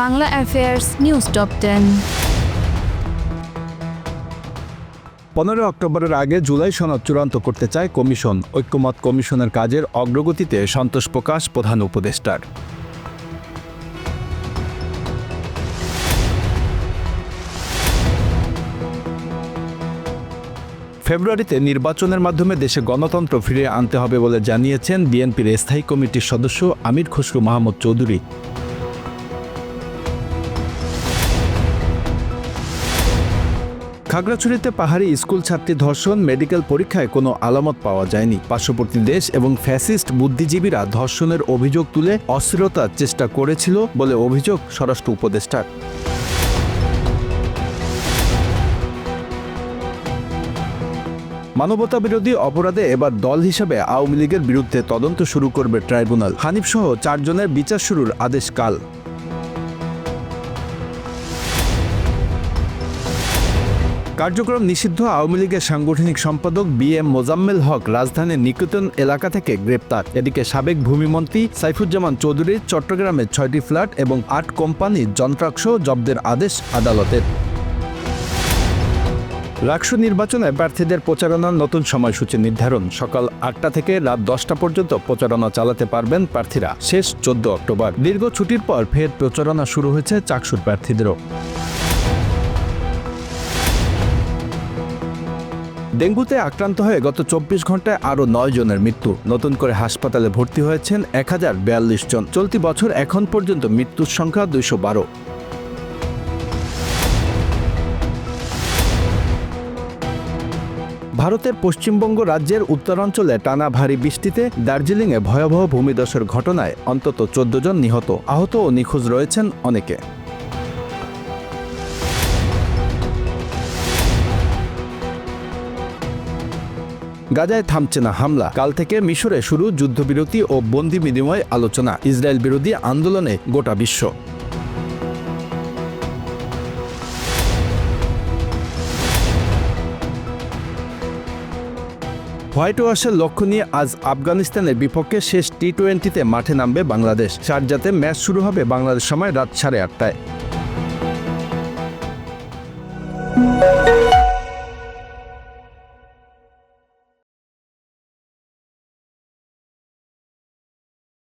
Bangla affairs news top ten. পনেরো অক্টোবরের আগে জুলাই সনদ চূড়ান্ত করতে চায় কমিশন। ঐক্যমত কমিশনের কাজের অগ্রগতিতে সন্তোষ প্রকাশ প্রধান উপদেষ্টার। ফেব্রুয়ারিতে নির্বাচনের মাধ্যমে দেশে গণতন্ত্র ফিরিয়ে আনতে হবে বলে জানিয়েছেন বিএনপির স্থায়ী কমিটির সদস্য আমির খসরু মাহমুদ চৌধুরী। খাগড়াছড়িতে পাহাড়ি স্কুল ছাত্রী ধর্ষণ, মেডিকেল পরীক্ষায় কোনো আলামত পাওয়া যায়নি। পার্শ্ববর্তী দেশ এবং ফ্যাসিস্ট বুদ্ধিজীবীরা ধর্ষণের অভিযোগ তুলে অস্থিরতার চেষ্টা করেছিল বলে অভিযোগ স্বরাষ্ট্র উপদেষ্টার। মানবতা বিরোধী অপরাধে এবার দল হিসেবে আওয়ামী লীগের বিরুদ্ধে তদন্ত শুরু করবে ট্রাইব্যুনাল। হানিফ সহ চারজনের বিচার শুরুর আদেশ কাল। কার্যক্রম নিষিদ্ধ আওয়ামী লীগের সাংগঠনিক সম্পাদক বি এম মোজাম্মেল হক রাজধানীর নিকেতন এলাকা থেকে গ্রেপ্তার। এদিকে সাবেক ভূমিমন্ত্রী সাইফুজ্জামান চৌধুরীর চট্টগ্রামে ছয়টি ফ্ল্যাট এবং আট কোম্পানির যন্ত্রাংশ জব্দের আদেশ আদালতের। রাকসু নির্বাচনে প্রার্থীদের প্রচারণার নতুন সময়সূচি নির্ধারণ। সকাল আটটা থেকে রাত দশটা পর্যন্ত প্রচারণা চালাতে পারবেন প্রার্থীরা। শেষ চোদ্দ অক্টোবর। দীর্ঘ ছুটির পর ফের প্রচারণা শুরু হয়েছে চাকসুর প্রার্থীদেরও। ডেঙ্গুতে আক্রান্ত হয়ে গত চব্বিশ ঘন্টায় আরও নয় জনের মৃত্যু। নতুন করে হাসপাতালে ভর্তি হয়েছেন এক হাজার বিয়াল্লিশ জন। চলতি বছর এখন পর্যন্ত মৃত্যুর সংখ্যা দুইশো বারো। ভারতের পশ্চিমবঙ্গ রাজ্যের উত্তরাঞ্চলে টানা ভারী বৃষ্টিতে দার্জিলিংয়ে ভয়াবহ ভূমিধসের ঘটনায় অন্তত চোদ্দ জন নিহত। আহত ও নিখোঁজ রয়েছেন অনেকে। গাজায় থামছে না হামলা। কাল থেকে মিশরে শুরু যুদ্ধবিরতি ও বন্দি বিনিময় আলোচনা। ইসরায়েল বিরোধী আন্দোলনে গোটা বিশ্ব। হোয়াইট ওয়াশের লক্ষ্য নিয়ে আজ আফগানিস্তানের বিপক্ষে শেষ টি টোয়েন্টিতে মাঠে নামবে বাংলাদেশ। শারজাতে ম্যাচ শুরু হবে বাংলাদেশ সময় রাত সাড়ে আটটায়।